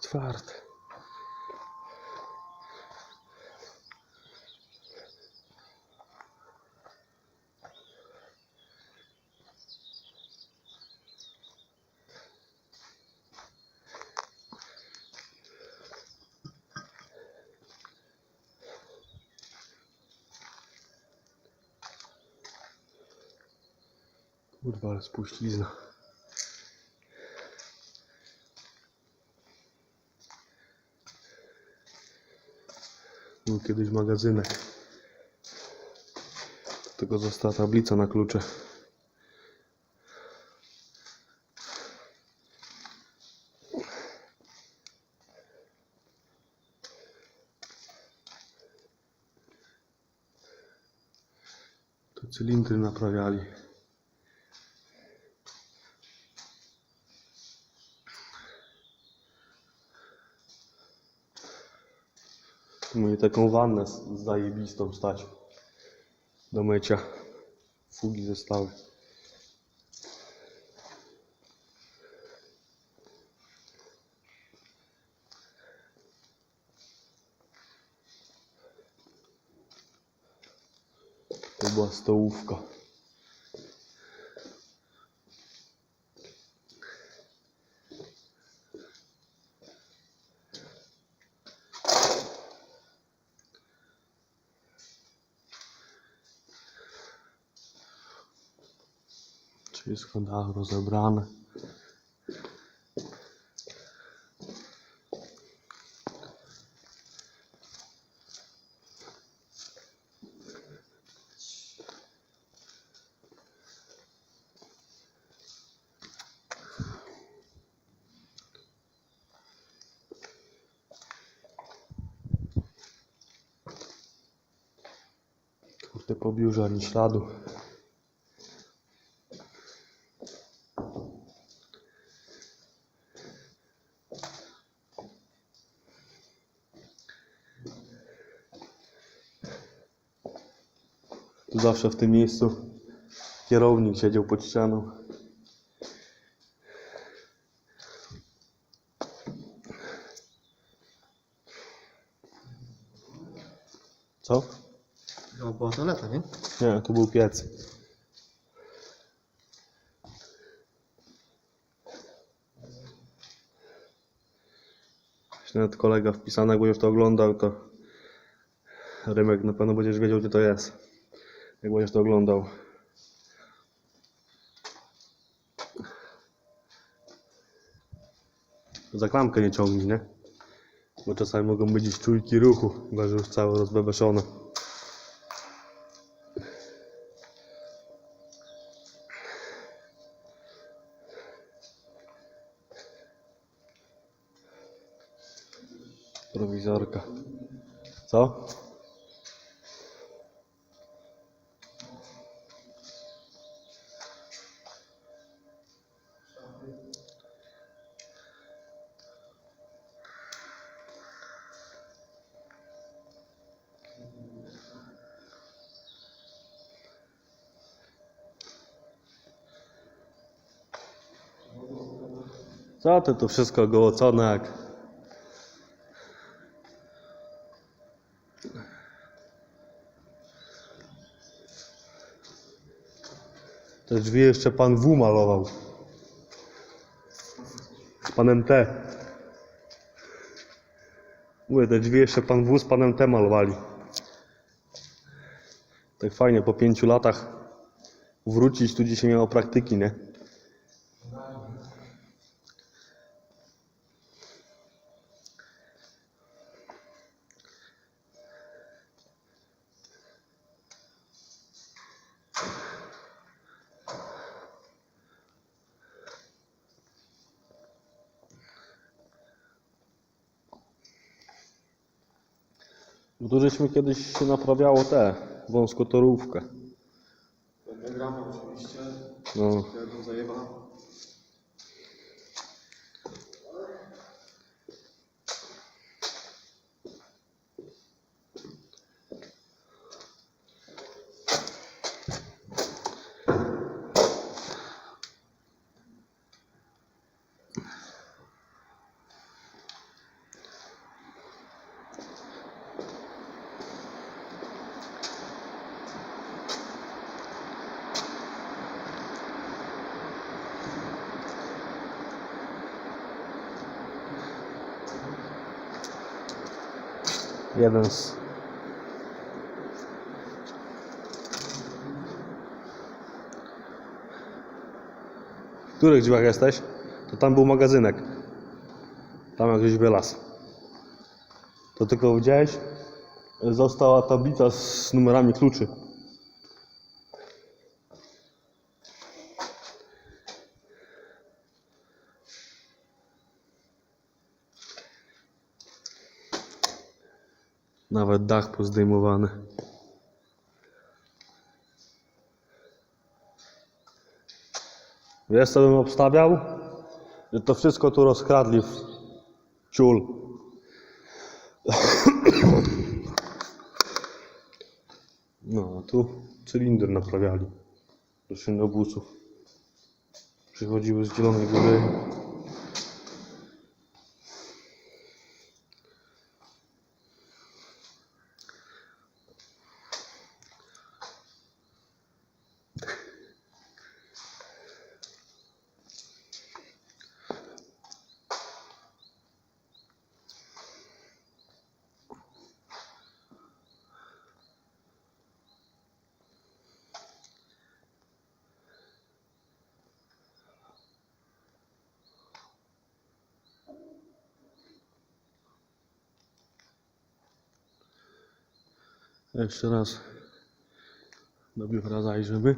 Czwarte. Kurwa, ale spuścizna. Był kiedyś magazynek. Tylko została tablica na klucze. To cylindry naprawiali. Taką wannę z- zajebistą stać. Do mycia. Fugi zostały. To była stołówka. Wszystko dach rozebrane. Kurde, po biurze ani. Zawsze w tym miejscu kierownik siedział pod ścianą. Co? No, była toaleta, nie? Nie, to był piec. Jeśli nawet kolega wpisany, już to oglądał, to Rymek na pewno będziesz wiedział, gdzie to jest. Jak będziesz to oglądał. Za klamkę nie ciągnij, nie? Bo czasami mogą być czujki ruchu, chyba że już całe rozbebeszone. Prowizorka. Co? Co ty tu wszystko gołocone jak... Te drzwi jeszcze pan W malował. Z panem T. Mówię, te drzwi jeszcze pan W z panem T malowali. Tak fajnie, po pięciu latach wrócić, tu dzisiaj miało praktyki, nie? Bo żeśmy kiedyś się naprawiało te, wąskotorówkę. Diagrama oczywiście. No, jeden z W których drzwiach jesteś? To tam był magazynek. Tam jak gdzieś wylazł. To tylko widziałeś? Została tablica z numerami kluczy. Nawet dach pozdejmowany. Wiesz co bym obstawiał? Że to wszystko tu rozkradli w ciul. No, a tu cylinder naprawiali do szynobusów. Przychodziły z Zielonej Góry. Jeszcze raz do biura zajrzymy.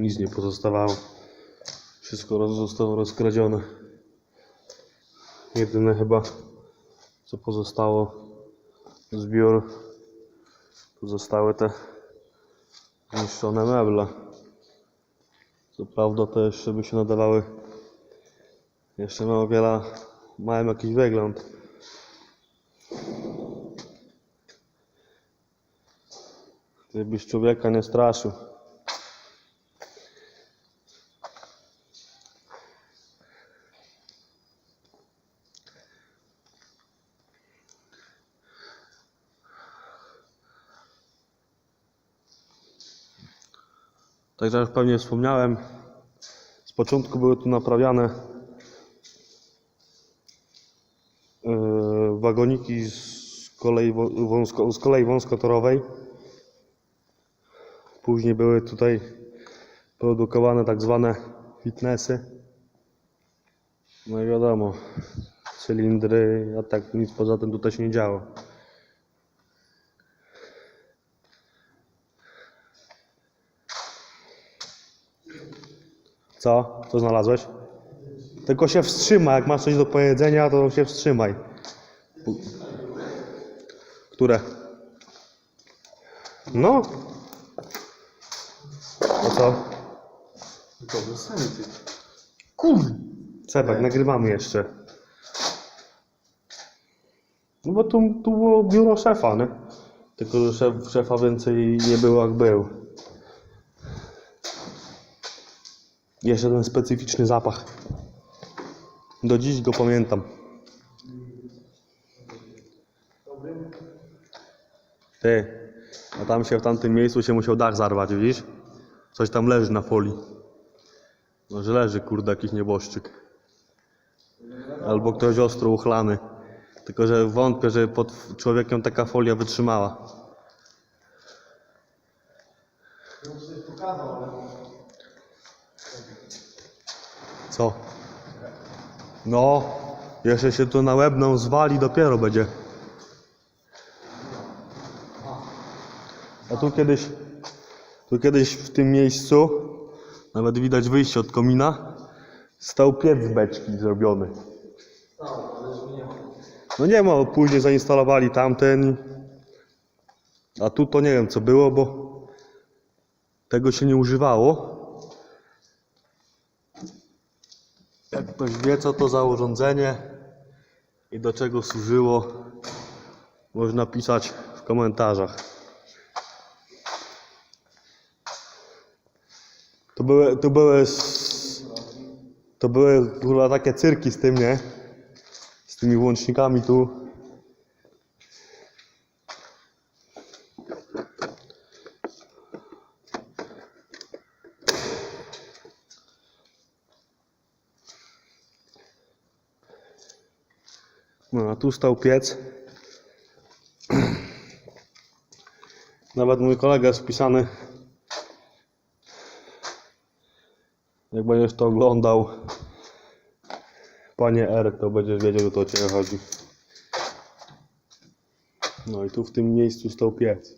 Nic nie pozostawało. Wszystko zostało rozkradzione. Jedyne chyba co pozostało zbiór tu zostały te zniszczone meble. Co prawda te jeszcze by się nadawały jeszcze mają wiele mają jakiś wygląd. Gdybyś człowieka nie straszył. Tak jak pewnie wspomniałem, z początku były tu naprawiane yy, wagoniki z kolei, wąsko, z kolei wąskotorowej. Później były tutaj produkowane tak zwane fitnessy. No i wiadomo, cylindry, a tak nic poza tym tutaj się nie działo. Co? Co znalazłeś? Tylko się wstrzymaj, jak masz coś do powiedzenia, to się wstrzymaj. Które? No. A co? To bez sensu. Kurde. Sebek, nagrywamy jeszcze. No bo tu, tu było biuro szefa, nie? Tylko, że szef, szefa więcej nie było jak był. Jeszcze ten specyficzny zapach. Do dziś go pamiętam. Ty, a tam się w tamtym miejscu się musiał dach zarwać, widzisz? Coś tam leży na folii. Może leży, kurde, jakiś nieboszczyk. Albo ktoś ostro uchlany. Tylko, że wątpię, że pod człowiekiem taka folia wytrzymała. Co? No, jeszcze się to na łebną zwali, dopiero będzie. A tu kiedyś, tu kiedyś w tym miejscu, nawet widać wyjście od komina, stał piec z beczki zrobiony. No nie ma, później zainstalowali tamten. A tu to nie wiem co było, bo tego się nie używało. Jak ktoś wie co to za urządzenie i do czego służyło, można pisać w komentarzach. To były, to były, to były kurwa takie cyrki z tym, nie? Z tymi łącznikami tu. No, a tu stał piec. Nawet mój kolega jest wpisany. Jak będziesz to oglądał, panie R, to będziesz wiedział, o to o ciebie chodzi. No i tu w tym miejscu stał piec.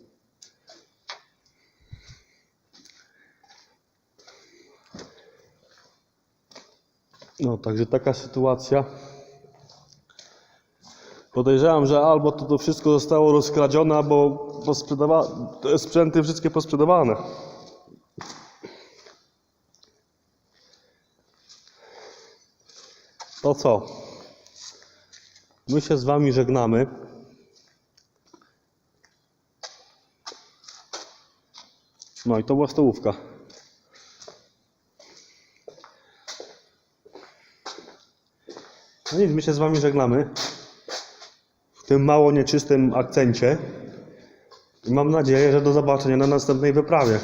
No, także taka sytuacja. Podejrzewam, że albo to, to wszystko zostało rozkradzione, albo te sprzęty wszystkie posprzedawane. To co? My się z wami żegnamy. No i to była stołówka. No nic, my się z wami żegnamy tym mało nieczystym akcencie. I mam nadzieję, że do zobaczenia na następnej wyprawie.